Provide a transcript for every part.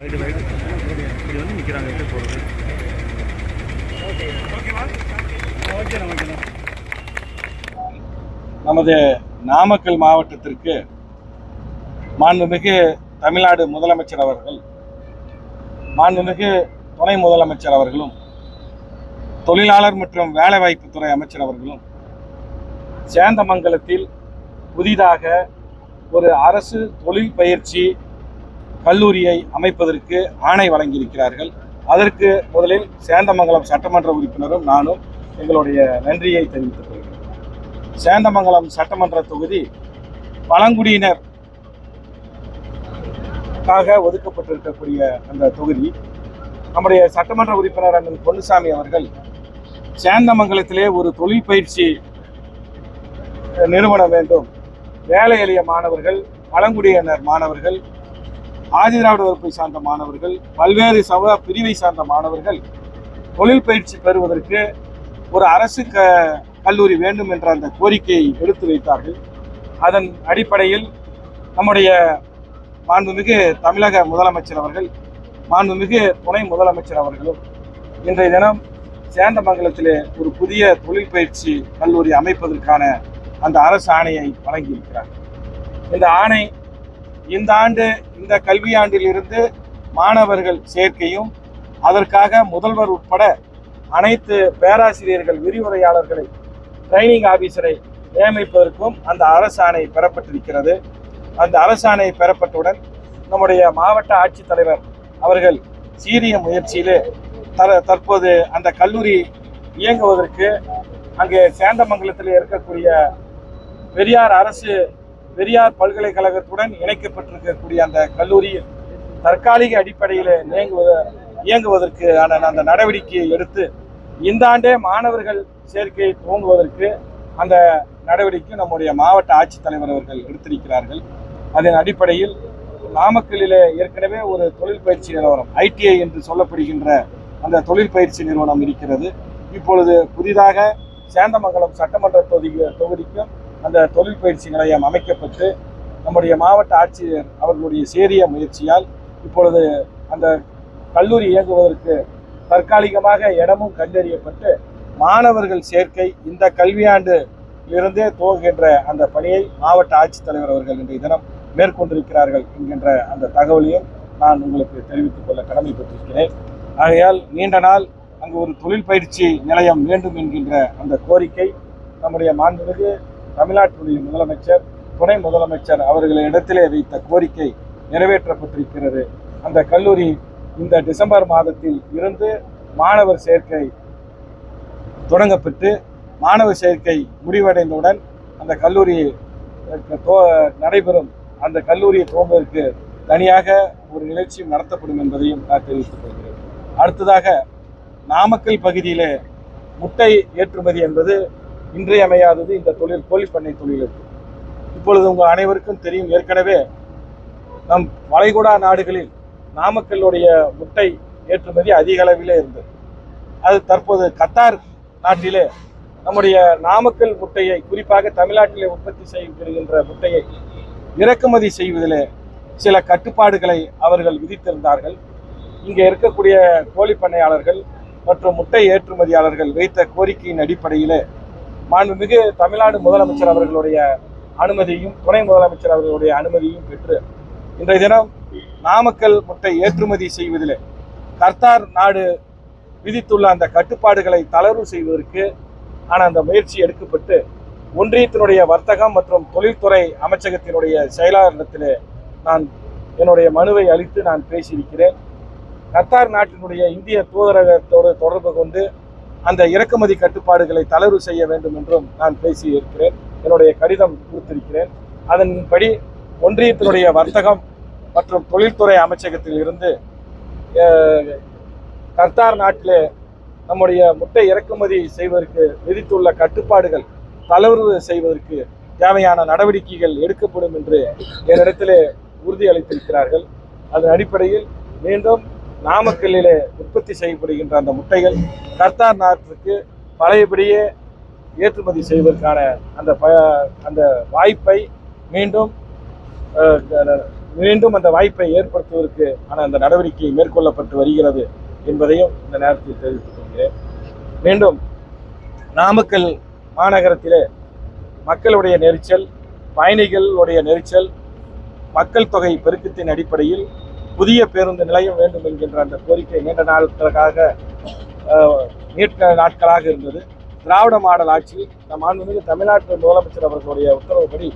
Right right இப்படி வந்து நிற்கிறாங்க எப்படி போகிறது நமது நாமக்கல் மாவட்டத்திற்கு மாண்புமிகு தமிழ்நாடு முதலமைச்சர் அவர்கள் மாண்புமிகு துணை முதலமைச்சர் அவர்களும் தொழிலாளர் மற்றும் வேலைவாய்ப்புத்துறை அமைச்சர் அவர்களும் சேந்தமங்கலத்தில் புதிதாக ஒரு அரசு தொழில் பயிற்சி கல்லூரியை அமைப்பதற்கு ஆணை வழங்கியிருக்கிறார்கள். அதற்கு முதலில் சேந்தமங்கலம் சட்டமன்ற உறுப்பினரும் நானும் எங்களுடைய நன்றியை தெரிவித்துக் கொள்கிறேன் சேந்தமங்கலம் சட்டமன்ற தொகுதி பழங்குடியினர் காக ஒதுக்கப்பட்டிருக்கக்கூடிய அந்த தொகுதி. நம்முடைய சட்டமன்ற உறுப்பினர் அண்ணன் பொன்னுசாமி அவர்கள் சேந்தமங்கலத்திலே ஒரு தொழில் பயிற்சி நிறுவனம் வேண்டும். வேலை எளிய மாணவர்கள் பழங்குடியினர் மாணவர்கள் ஆதிதிராவிட வகுப்பை சார்ந்த மாணவர்கள் பல்வேறு சமூக பிரிவை சார்ந்த மாணவர்கள் தொழில் பயிற்சி பெறுவதற்கு ஒரு அரசு க கல்லூரி வேண்டும் என்ற அந்த கோரிக்கையை எடுத்து வைத்தார்கள். அதன் அடிப்படையில் நம்முடைய மாண்புமிகு தமிழக முதலமைச்சர் அவர்கள் மாண்புமிகு துணை முதலமைச்சர் அவர்களும் இன்றைய தினம் சேந்தமங்கலத்திலே ஒரு புதிய தொழில் பயிற்சி கல்லூரி அமைப்பதற்கான அந்த அரசு ஆணையை வழங்கியிருக்கிறார் இந்த ஆணை இந்த ஆண்டு இந்த கல்வியாண்டில் இருந்து மாணவர்கள் சேர்க்கையும் அதற்காக முதல்வர் உட்பட அனைத்து பேராசிரியர்கள் விரிவுரையாளர்களை ட்ரைனிங் ஆபீசரை நியமிப்பதற்கும் அந்த அரசாணை பெறப்பட்டிருக்கிறது. அந்த அரசாணை பெறப்பட்டவுடன் நம்முடைய மாவட்ட ஆட்சித்தலைவர் அவர்கள் சீரிய முயற்சியிலே தர தற்போது அந்த கல்லூரி இயங்குவதற்கு அங்கே சேந்தமங்கலத்தில் இருக்கக்கூடிய பெரியார் அரசு பெரியார் பல்கலைக்கழகத்துடன் இணைக்கப்பட்டிருக்கக்கூடிய அந்த கல்லூரியில் தற்காலிக அடிப்படையில் இயங்குவத இயங்குவதற்கான அந்த நடவடிக்கையை எடுத்து இந்த ஆண்டே மாணவர்கள் சேர்க்கையை துவங்குவதற்கு அந்த நடவடிக்கை நம்முடைய மாவட்ட ஆட்சித்தலைவர் அவர்கள் எடுத்திருக்கிறார்கள். அதன் அடிப்படையில் நாமக்கல்லில் ஏற்கனவே ஒரு தொழில் பயிற்சி நிறுவனம் ஐடிஐ என்று சொல்லப்படுகின்ற அந்த தொழில் பயிற்சி நிறுவனம் இருக்கிறது. இப்பொழுது புதிதாக சேந்தமங்கலம் சட்டமன்ற தொகுதி தொகுதிக்கும் அந்த தொழில் பயிற்சி நிலையம் அமைக்கப்பட்டு நம்முடைய மாவட்ட ஆட்சியர் அவர்களுடைய சேரிய முயற்சியால் இப்பொழுது அந்த கல்லூரி இயங்குவதற்கு தற்காலிகமாக இடமும் கண்டறியப்பட்டு மாணவர்கள் சேர்க்கை இந்த கல்வியாண்டு இருந்தே துவங்குகின்ற அந்த பணியை மாவட்ட ஆட்சித்தலைவர் அவர்கள் இன்றைய தினம் மேற்கொண்டிருக்கிறார்கள் என்கின்ற அந்த தகவலையும் நான் உங்களுக்கு தெரிவித்துக் கொள்ள கடமைப்பட்டிருக்கிறேன். ஆகையால் நீண்ட நாள் அங்கு ஒரு தொழில் பயிற்சி நிலையம் வேண்டும் என்கின்ற அந்த கோரிக்கை நம்முடைய மாண்புமிகு தமிழ்நாட்டுடைய முதலமைச்சர் துணை முதலமைச்சர் அவர்களிடத்திலே வைத்த கோரிக்கை நிறைவேற்றப்பட்டிருக்கிறது. அந்த கல்லூரி இந்த டிசம்பர் மாதத்தில் இருந்து மாணவர் சேர்க்கை தொடங்கப்பட்டு மாணவர் சேர்க்கை முடிவடைந்தவுடன் அந்த கல்லூரி தோ- நடைபெறும். அந்த கல்லூரியை துவங்குவதற்கு தனியாக ஒரு நிகழ்ச்சியும் நடத்தப்படும் என்பதையும் நான் தெரிவித்துக் கொள்கிறேன். அடுத்ததாக நாமக்கல் பகுதியிலே முட்டை ஏற்றுமதி என்பது இன்றியமையாதது இந்த தொழில் கோழிப்பண்ணை தொழிலுக்கு இப்பொழுது உங்கள் அனைவருக்கும் தெரியும் ஏற்கனவே நம் வளைகுடா நாடுகளில் நாமக்கல்லுடைய முட்டை ஏற்றுமதி அதிக அளவிலே இருந்தது. அது தற்போது கத்தார் நாட்டிலே நம்முடைய நாமக்கல் முட்டையை குறிப்பாக தமிழ்நாட்டிலே உற்பத்தி செய்யப்படுகின்ற முட்டையை இறக்குமதி செய்வதிலே சில கட்டுப்பாடுகளை அவர்கள் விதித்திருந்தார்கள். இங்கே இருக்கக்கூடிய கோழி பண்ணையாளர்கள் மற்றும் முட்டை ஏற்றுமதியாளர்கள் வைத்த கோரிக்கையின் அடிப்படையிலே மாண்புமிகு தமிழ்நாடு முதலமைச்சர் அவர்களுடைய அனுமதியும் துணை முதலமைச்சர் அவர்களுடைய அனுமதியும் பெற்று இன்றைய தினம் நாமக்கல் முட்டை ஏற்றுமதி செய்வதில் கர்த்தார் நாடு விதித்துள்ள அந்த கட்டுப்பாடுகளை தளர்வு செய்வதற்கு ஆன அந்த முயற்சி எடுக்கப்பட்டு ஒன்றியத்தினுடைய வர்த்தகம் மற்றும் தொழில்துறை அமைச்சகத்தினுடைய செயலாளரிடத்தில் நான் என்னுடைய மனுவை அளித்து நான் பேசியிருக்கிறேன். கத்தார் நாட்டினுடைய இந்திய தூதரகத்தோடு தொடர்பு கொண்டு அந்த இறக்குமதி கட்டுப்பாடுகளை தளர்வு செய்ய வேண்டும் என்றும் நான் பேசியிருக்கிறேன். என்னுடைய கடிதம் கொடுத்திருக்கிறேன். அதன்படி ஒன்றியத்தினுடைய வர்த்தகம் மற்றும் தொழில்துறை அமைச்சகத்தில் இருந்து கர்த்தார் நாட்டிலே நம்முடைய முட்டை இறக்குமதி செய்வதற்கு விதித்துள்ள கட்டுப்பாடுகள் தளர்வு செய்வதற்கு தேவையான நடவடிக்கைகள் எடுக்கப்படும் என்று என்னிடத்திலே உறுதி அளித்திருக்கிறார்கள் அதன் அடிப்படையில் மீண்டும் நாமக்கல்லிலே உற்பத்தி செய்யப்படுகின்ற அந்த முட்டைகள் கர்த்தார் நாட்டிற்கு பழையபடியே ஏற்றுமதி செய்வதற்கான அந்த ப அந்த வாய்ப்பை மீண்டும் மீண்டும் அந்த வாய்ப்பை ஏற்படுத்துவதற்கு ஆன அந்த நடவடிக்கை மேற்கொள்ளப்பட்டு வருகிறது என்பதையும் இந்த நேரத்தில் தெரிவித்துக் கொள்கிறேன். மீண்டும் நாமக்கல் மாநகரத்திலே மக்களுடைய நெரிச்சல் பயணிகளுடைய நெரிச்சல் மக்கள் தொகை பெருக்கத்தின் அடிப்படையில் புதிய பேருந்து நிலையம் வேண்டும் என்கின்ற அந்த கோரிக்கை நீண்ட நாட்களுக்காக நீட்ட நாட்களாக இருந்தது. திராவிட மாடல் ஆட்சி நம் மாண்புமிகு தமிழ்நாட்டு முதலமைச்சர் அவர்களுடைய உத்தரவுப்படி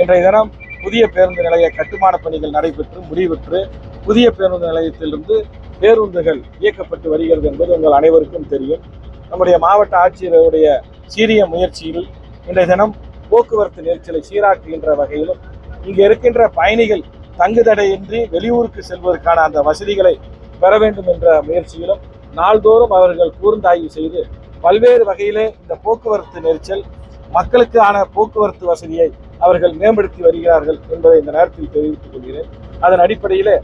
இன்றைய தினம் புதிய பேருந்து நிலைய கட்டுமான பணிகள் நடைபெற்று முடிவுற்று புதிய பேருந்து நிலையத்திலிருந்து பேருந்துகள் இயக்கப்பட்டு வருகிறது என்பது உங்கள் அனைவருக்கும் தெரியும். நம்முடைய மாவட்ட ஆட்சியருடைய சீரிய முயற்சியில் இன்றைய தினம் போக்குவரத்து நெரிச்சலை சீராக்குகின்ற வகையிலும் இங்கே இருக்கின்ற பயணிகள் தங்குதடையின்றி வெளியூருக்கு செல்வதற்கான அந்த வசதிகளை பெற வேண்டும் என்ற முயற்சியிலும் நாள்தோறும் அவர்கள் கூர்ந்தாய்வு செய்து பல்வேறு வகையிலே இந்த போக்குவரத்து நெரிசல் மக்களுக்கான போக்குவரத்து வசதியை அவர்கள் மேம்படுத்தி வருகிறார்கள் என்பதை இந்த நேரத்தில் தெரிவித்துக் கொள்கிறேன். அதன் அடிப்படையில்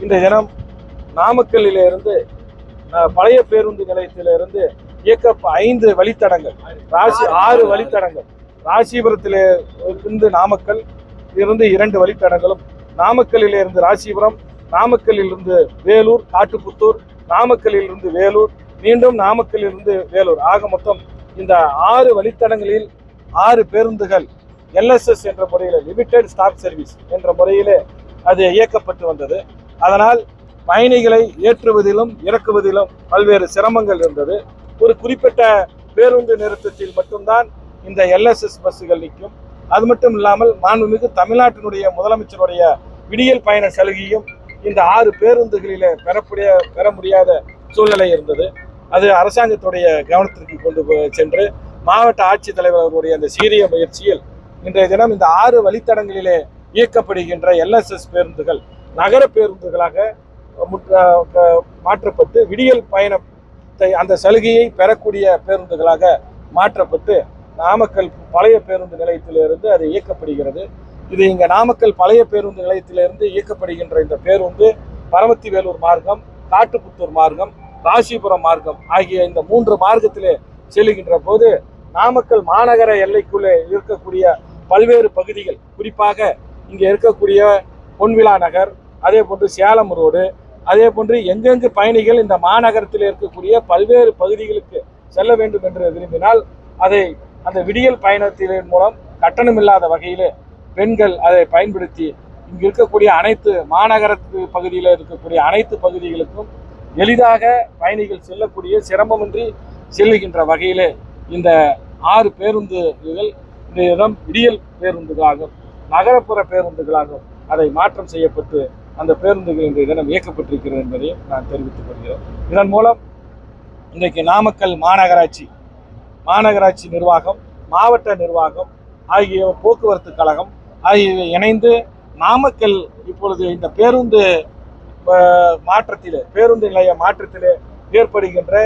இந்த தினம் நாமக்கல்லிலிருந்து பழைய பேருந்து நிலையத்திலிருந்து இயக்க ஐந்து வழித்தடங்கள் ராசி ஆறு வழித்தடங்கள் ராசிபுரத்திலே இருந்து நாமக்கல் இருந்து இரண்டு வழித்தடங்களும் நாமக்கல்லில் இருந்து ராசிபுரம் நாமக்கல்லில் இருந்து வேலூர் காட்டுப்புத்தூர் நாமக்கல்லில் இருந்து வேலூர் மீண்டும் நாமக்கல்லில் இருந்து வேலூர். ஆக மொத்தம் இந்த ஆறு வழித்தடங்களில் ஆறு பேருந்துகள் எல்எஸ்எஸ் என்ற முறையில் லிமிடெட் ஸ்டாப் சர்வீஸ் என்ற முறையிலே அது இயக்கப்பட்டு வந்தது. அதனால் பயணிகளை ஏற்றுவதிலும் இறக்குவதிலும் பல்வேறு சிரமங்கள் இருந்தது. ஒரு குறிப்பிட்ட பேருந்து நிறுத்தத்தில் மட்டும்தான் இந்த எல்எஸ்எஸ் பஸ்ஸுகள் நிற்கும். அது மட்டும் இல்லாமல் மாண்புமிகு தமிழ்நாட்டினுடைய முதலமைச்சருடைய விடியல் பயண சலுகையும் இந்த ஆறு பேருந்துகளில் பெறக்கூடிய பெற முடியாத சூழ்நிலை இருந்தது. அது அரசாங்கத்துடைய கவனத்திற்கு கொண்டு சென்று மாவட்ட ஆட்சித்தலைவர் அவர்களுடைய அந்த சீரிய முயற்சியில் இன்றைய தினம் இந்த ஆறு வழித்தடங்களிலே இயக்கப்படுகின்ற எல்எஸ்எஸ் பேருந்துகள் நகர பேருந்துகளாக மாற்றப்பட்டு விடியல் பயணத்தை அந்த சலுகையை பெறக்கூடிய பேருந்துகளாக மாற்றப்பட்டு நாமக்கல் பழைய பேருந்து நிலையத்திலிருந்து அது இயக்கப்படுகிறது. இது இங்கே நாமக்கல் பழைய பேருந்து நிலையத்திலிருந்து இயக்கப்படுகின்ற இந்த பேருந்து பரமத்தி வேலூர் மார்க்கம் காட்டுப்புத்தூர் மார்க்கம் ராசிபுரம் மார்க்கம் ஆகிய இந்த மூன்று மார்க்கத்திலே செல்லுகின்ற போது நாமக்கல் மாநகர எல்லைக்குள்ளே இருக்கக்கூடிய பல்வேறு பகுதிகள் குறிப்பாக இங்கே இருக்கக்கூடிய பொன்விழா நகர் அதே போன்று சேலம் ரோடு அதே போன்று எங்கெங்கு பயணிகள் இந்த மாநகரத்தில் இருக்கக்கூடிய பல்வேறு பகுதிகளுக்கு செல்ல வேண்டும் என்று விரும்பினால் அதை அந்த விடியல் பயணத்தின் மூலம் கட்டணமில்லாத வகையில் பெண்கள் அதை பயன்படுத்தி இங்கு இருக்கக்கூடிய அனைத்து மாநகரத்து பகுதியில் இருக்கக்கூடிய அனைத்து பகுதிகளுக்கும் எளிதாக பயணிகள் செல்லக்கூடிய சிரமமின்றி செல்லுகின்ற வகையில் இந்த ஆறு பேருந்துகள் இந்த இடம் விடியல் பேருந்துகளாகும் நகரப்புற பேருந்துகளாகும் அதை மாற்றம் செய்யப்பட்டு அந்த பேருந்துகள் இன்றைய தினம் இயக்கப்பட்டிருக்கிறது என்பதையும் நான் தெரிவித்துக் கொள்கிறேன். இதன் மூலம் இன்றைக்கு நாமக்கல் மாநகராட்சி மாநகராட்சி நிர்வாகம் மாவட்ட நிர்வாகம் ஆகிய போக்குவரத்து கழகம் ஆகியவை இணைந்து நாமக்கல் இப்பொழுது இந்த பேருந்து மாற்றத்திலே பேருந்து நிலைய மாற்றத்திலே ஏற்படுகின்ற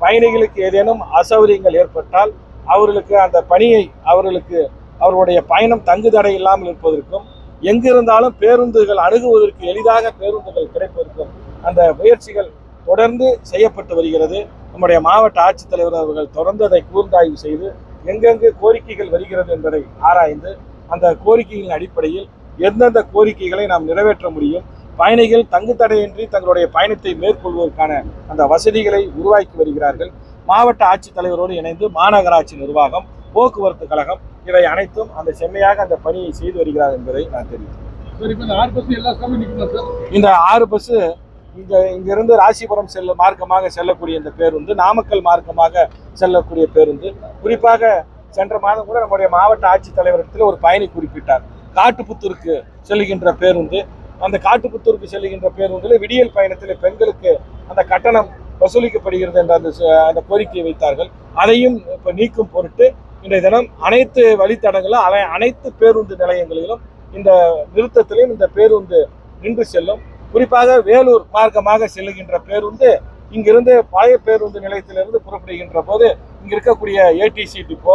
பயணிகளுக்கு ஏதேனும் அசௌகரியங்கள் ஏற்பட்டால் அவர்களுக்கு அந்த பணியை அவர்களுக்கு அவர்களுடைய பயணம் தங்குதடை இல்லாமல் இருப்பதற்கும் எங்கிருந்தாலும் பேருந்துகள் அணுகுவதற்கு எளிதாக பேருந்துகள் கிடைப்பதற்கும் அந்த முயற்சிகள் தொடர்ந்து செய்யப்பட்டு வருகிறது. நம்முடைய மாவட்ட ஆட்சித்தலைவர் அவர்கள் தொடர்ந்து அதை கூர்ந்தாய்வு செய்து எங்கெங்கு கோரிக்கைகள் வருகிறது என்பதை ஆராய்ந்து அந்த கோரிக்கைகளின் அடிப்படையில் எந்தெந்த கோரிக்கைகளை நாம் நிறைவேற்ற முடியும் பயணிகள் தங்கு தடையின்றி தங்களுடைய பயணத்தை மேற்கொள்வதற்கான அந்த வசதிகளை உருவாக்கி வருகிறார்கள். மாவட்ட ஆட்சித்தலைவரோடு இணைந்து மாநகராட்சி நிர்வாகம் போக்குவரத்து கழகம் இவை அனைத்தும் அந்த செம்மையாக அந்த பணியை செய்து வருகிறார் என்பதை நான் தெரிவித்தேன் இந்த ஆறு பஸ் இங்கே இந்த இங்கிருந்து ராசிபுரம் செல்ல மார்க்கமாக செல்லக்கூடிய இந்த பேருந்து நாமக்கல் மார்க்கமாக செல்லக்கூடிய பேருந்து. குறிப்பாக சென்ற மாதம் கூட நம்முடைய மாவட்ட ஆட்சித்தலைவரத்தில் ஒரு பயணி குறிப்பிட்டார். காட்டுப்புத்தூருக்கு செல்லுகின்ற பேருந்து. அந்த காட்டுப்புத்தூருக்கு செல்லுகின்ற பேருந்தில் விடியல் பயணத்தில் பெண்களுக்கு அந்த கட்டணம் வசூலிக்கப்படுகிறது என்ற அந்த ச- அந்த கோரிக்கையை வைத்தார்கள். அதையும் இப்போ நீக்கும் பொருட்டு இன்றைய தினம் அனைத்து வழித்தடங்களும் அனைத்து பேருந்து நிலையங்களிலும் இந்த நிறுத்தத்திலையும் இந்த பேருந்து நின்று செல்லும். குறிப்பாக வேலூர் மார்க்கமாக செல்லுகின்ற பேருந்து இங்கிருந்து பழைய பேருந்து நிலையத்திலிருந்து புறப்படுகின்ற போது இங்க இருக்கக்கூடிய ஏடிசி டிப்போ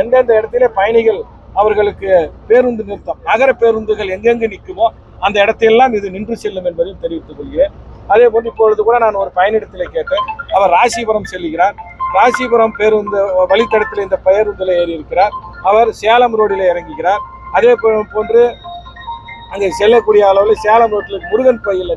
எந்தெந்த இடத்திலே பயணிகள் அவர்களுக்கு பேருந்து நிறுத்தம் நகர பேருந்துகள் எங்கெங்கு நிற்குமோ அந்த இடத்தையெல்லாம் இது நின்று செல்லும் என்பதையும் தெரிவித்துக் கொள்கிறேன். அதே போன்று இப்பொழுது கூட நான் ஒரு பயணிடத்தில் கேட்டேன். அவர் ராசிபுரம் செல்லுகிறார் ராசிபுரம் பேருந்து வழித்தடத்தில் இந்த பேருந்தில் ஏறி இருக்கிறார் அவர் சேலம் ரோடில் இறங்குகிறார். அதே போன்று அங்கே செல்லக்கூடிய அளவில் சேலம் ரோட்டில் முருகன் கோயில்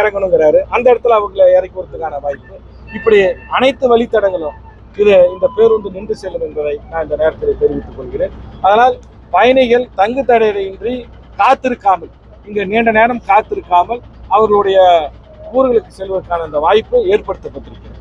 இறங்கணுங்கிறாரு. அந்த இடத்துல அவங்களை இறக்கி வரதுக்கான வாய்ப்பு. இப்படி அனைத்து வழித்தடங்களும் இது இந்த பேருந்து நின்று செல்லும் என்பதை நான் இந்த நேரத்தில் தெரிவித்துக் கொள்கிறேன். அதனால் பயணிகள் தங்கு தடையின்றி காத்திருக்காமல் இங்கு நீண்ட நேரம் காத்திருக்காமல் அவர்களுடைய ஊர்களுக்கு செல்வதற்கான அந்த வாய்ப்பு ஏற்படுத்தப்பட்டிருக்கிறது.